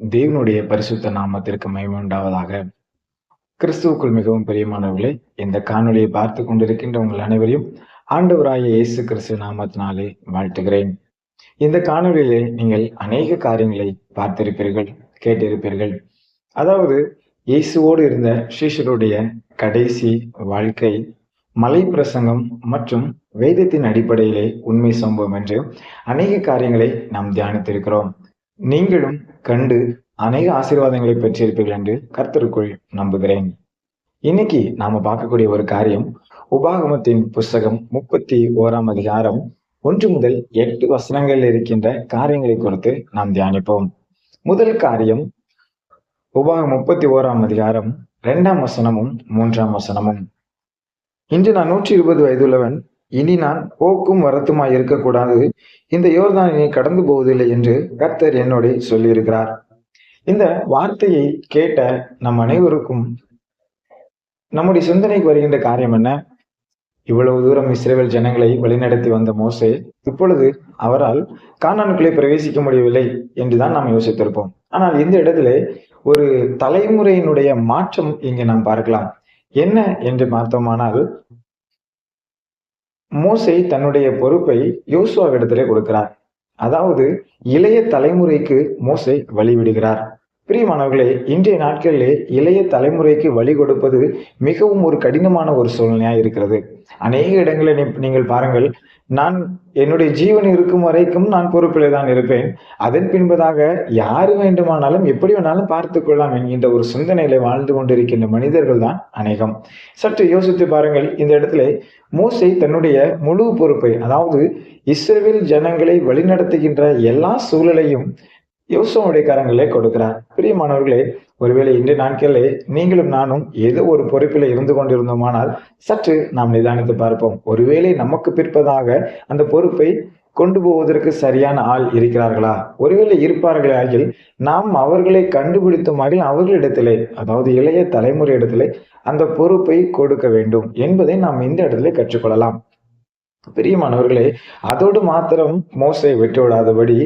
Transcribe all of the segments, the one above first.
தேவனுடைய பரிசுத்த நாமத்திற்கு மகிமை கிறிஸ்துவுக்குள் மிகவும் பிரியமானவர்களே இந்த காணொலியை பார்த்து கொண்டிருக்கின்ற உங்கள் அனைவரையும் ஆண்டவராய இயேசு கிறிஸ்து நாமத்தினாலே வாழ்த்துகிறேன். இந்த காணொலியிலே நீங்கள் அநேக காரியங்களை பார்த்திருப்பீர்கள் கேட்டிருப்பீர்கள். அதாவது இயேசுவோடு இருந்த ஸ்ரீஷருடைய கடைசி வாழ்க்கை மலை பிரசங்கம் மற்றும் வேதத்தின் அடிப்படையிலே உண்மை சம்பவம் என்று அநேக காரியங்களை நாம் தியானித்திருக்கிறோம். நீங்களும் கண்டு அநேக ஆசீர்வாதங்களை பெற்றிருப்பீர்கள் என்று கர்த்தருக்குள் நம்புகிறேன். இன்னைக்கு நாம பார்க்கக்கூடிய ஒரு காரியம் உபாகமத்தின் புஸ்தகம் முப்பத்தி ஓராம் அதிகாரம் ஒன்று முதல் எட்டு வசனங்களில் இருக்கின்ற காரியங்களை குறித்து நாம் தியானிப்போம். முதல் காரியம் உபாகம் முப்பத்தி ஓராம் அதிகாரம் இரண்டாம் வசனமும் மூன்றாம் வசனமும். இன்று நான் நூற்றி இருபது வயதுள்ளவன் இனி நான் போக்கும் வரத்துமாய் இருக்கக்கூடாது. இந்த யோர்தானினை கடந்து போவதில்லை என்று கர்த்தர் என்னோட சொல்லியிருக்கிறார். இந்த வார்த்தையை கேட்ட நம் அனைவருக்கும் நம்முடைய சிந்தனைக்கு வருகின்ற காரியம் என்ன? இவ்வளவு தூரம் இஸ்ரேல் ஜனங்களை வழிநடத்தி வந்த மோசே இப்பொழுது அவரால் காணானுக்குள்ளே பிரவேசிக்க முடியவில்லை என்றுதான் நாம் யோசித்திருப்போம். ஆனால் இந்த இடத்துல ஒரு தலைமுறையினுடைய மாற்றம் இங்கே நாம் பார்க்கலாம். என்ன என்று பார்த்தோமானால் மோசை தன்னுடைய பொறுப்பை யோசுவாவிடத்திலே கொடுக்கிறார். அதாவது இளைய தலைமுறைக்கு மோசை வழிவிடுகிறார். பிரியமானவர்களே இன்றைய நாட்களிலே இளைய தலைமுறைக்கு வழி கொடுப்பது மிகவும் ஒரு கடினமான ஒரு சூழ்நிலையா இருக்கிறது. அநேக இடங்களில் நீங்கள் பாருங்கள் நான் என்னுடைய ஜீவன் இருக்கும் வரைக்கும் நான் பொறுப்பிலே தான் இருப்பேன். அதன் பின்பதாக யாரு வேண்டுமானாலும் எப்படி வேணாலும் பார்த்து கொள்ளலாம் என்கின்ற ஒரு சிந்தனையில வாழ்ந்து கொண்டிருக்கின்ற மனிதர்கள் தான் அநேகம். சற்று யோசித்து பாருங்கள் இந்த இடத்துல மூசை தன்னுடைய முழு பொறுப்பை அதாவது இஸ்ரேல் ஜனங்களை வழிநடத்துகின்ற எல்லா சூழலையும் யோசுவனுடைய கரங்களே கொடுக்கிறார் பிரியமானவர்களே ஒருவேளை இன்று நாட்களே நீங்களும் நானும் ஏதோ ஒரு பொறுப்பில் இருந்து கொண்டிருந்தோமானால் சற்று நாம் நிதானித்து பார்ப்போம். ஒருவேளை நமக்கு பிற்பதாக அந்த பொறுப்பை கொண்டு போவதற்கு சரியான ஆள் இருக்கிறார்களா? ஒருவேளை இருப்பார்களே ஆகில் நாம் அவர்களை கண்டுபிடித்துமாகில் அவர்களிடத்திலே அதாவது இளைய தலைமுறை இடத்திலே அந்த பொறுப்பை கொடுக்க வேண்டும் என்பதை நாம் இந்த இடத்துல கற்றுக்கொள்ளலாம். பிரியமானவர்களே அதோடு மாத்திரம் மோசை விட்டுவிடாதபடி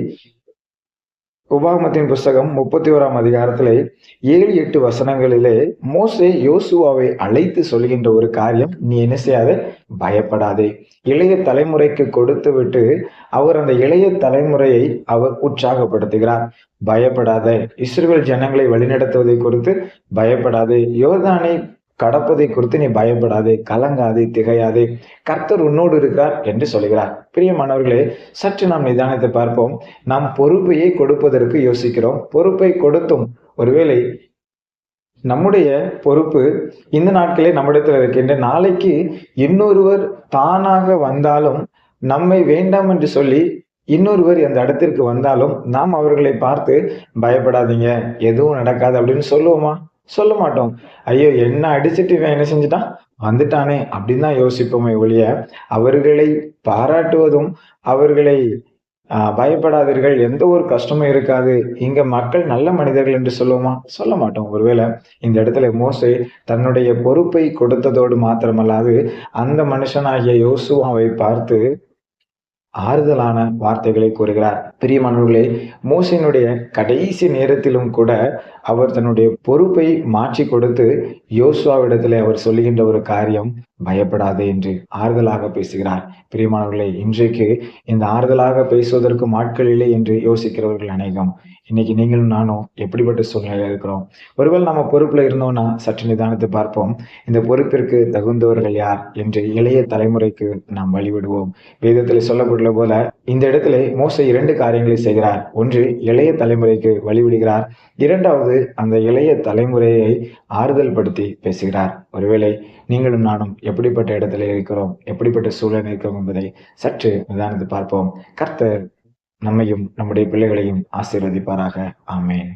உபாகமத்தின் புஸ்தகம் முப்பத்தி ஓராம் அதிகாரத்திலே ஏழு எட்டு வசனங்களிலே மோசே யோசுவாவை அழைத்து சொல்கின்ற ஒரு காரியம் நீ என்ன செய்யாத? பயப்படாதே. இளைய தலைமுறைக்கு கொடுத்து விட்டு அவர் அந்த இளைய தலைமுறையை அவர் உற்சாகப்படுத்துகிறார். பயப்படாத. இஸ்ரேல் ஜனங்களை வழிநடத்துவதை குறித்து பயப்படாது. யோர்தானை கடப்பதை குறித்து நீ பயப்படாதே கலங்காதே திகையாதே. கர்த்தர் உன்னோடு இருக்கார் என்று சொல்கிறார். பிரியமானவர்களே சற்று நாம் நிதானத்தை பார்ப்போம். நாம் பொறுப்பையே கொடுப்பதற்கு யோசிக்கிறோம். பொறுப்பை கொடுத்தும் ஒருவேளை நம்முடைய பொறுப்பு இந்த நாட்களே நம்மிடத்தில் இருக்கின்ற நாளைக்கு இன்னொருவர் தானாக வந்தாலும் நம்மை வேண்டாம் என்று சொல்லி இன்னொருவர் அந்த இடத்திற்கு வந்தாலும் நாம் அவர்களை பார்த்து பயப்படாதீங்க. எதுவும் நடக்காது அப்படின்னு சொல்லுவோமா? சொல்ல மாட்டோம் ஐயோ என்ன அடிச்சுட்டு இவன் என்ன செஞ்சுட்டான்? வந்துட்டானே அப்படின்னு தான் யோசிப்போமே ஒழிய அவர்களை பாராட்டுவதும் அவர்களை பயப்படாதீர்கள். எந்த ஒரு கஷ்டமும் இருக்காது. இங்க மக்கள் நல்ல மனிதர்கள் என்று சொல்லுவோமா? சொல்ல மாட்டோம் ஒருவேளை இந்த இடத்துல மோசை தன்னுடைய பொறுப்பை கொடுத்ததோடு மாத்திரமல்லாது அந்த மனுஷனாகிய யோசுவாவை பார்த்து ஆறுதலான வார்த்தைகளை கூறுகிறார். பிரியமானவர்களே மோசையினுடைய கடைசி நேரத்திலும் கூட அவர் தன்னுடைய பொறுப்பை மாற்றி கொடுத்து யோசுவாவிடத்தில் அவர் சொல்லுகின்ற ஒரு காரியம் பயப்படாதே என்று ஆறுதலாக பேசுகிறார். பிரியமானவர்களே இன்றைக்கு இந்த ஆறுதலாக பேசுவதற்கு ஆட்கள் இல்லை என்று யோசிக்கிறவர்கள் அநேகம். இன்னைக்கு நீங்களும் நானும் எப்படிப்பட்ட சூழ்நிலையில் இருக்கிறோம்? ஒருவேளை நம்ம பொறுப்புல இருந்தோம்னா சற்று நிதானத்தை பார்ப்போம். இந்த பொறுப்பிற்கு தகுந்தவர்கள் யார் என்று இளைய தலைமுறைக்கு நாம் வழிவிடுவோம். வேதத்தில் சொல்லப்பட்டுள்ள போல இந்த இடத்துல மோச இரண்டு காரியங்களை செய்கிறார். ஒன்று இளைய தலைமுறைக்கு வழிவிடுகிறார். இரண்டாவது அந்த இளைய தலைமுறையை ஆறுதல் படுத்தி பேசுகிறார். ஒருவேளை நீங்களும் நானும் எப்படிப்பட்ட இடத்துல இருக்கிறோம் எப்படிப்பட்ட சூழல் இருக்கிறோம் என்பதை சற்று நிதானித்து பார்ப்போம். கர்த்தர் நம்மையும் நம்முடைய பிள்ளைகளையும் ஆசீர்வதிப்பாராக. ஆமேன்.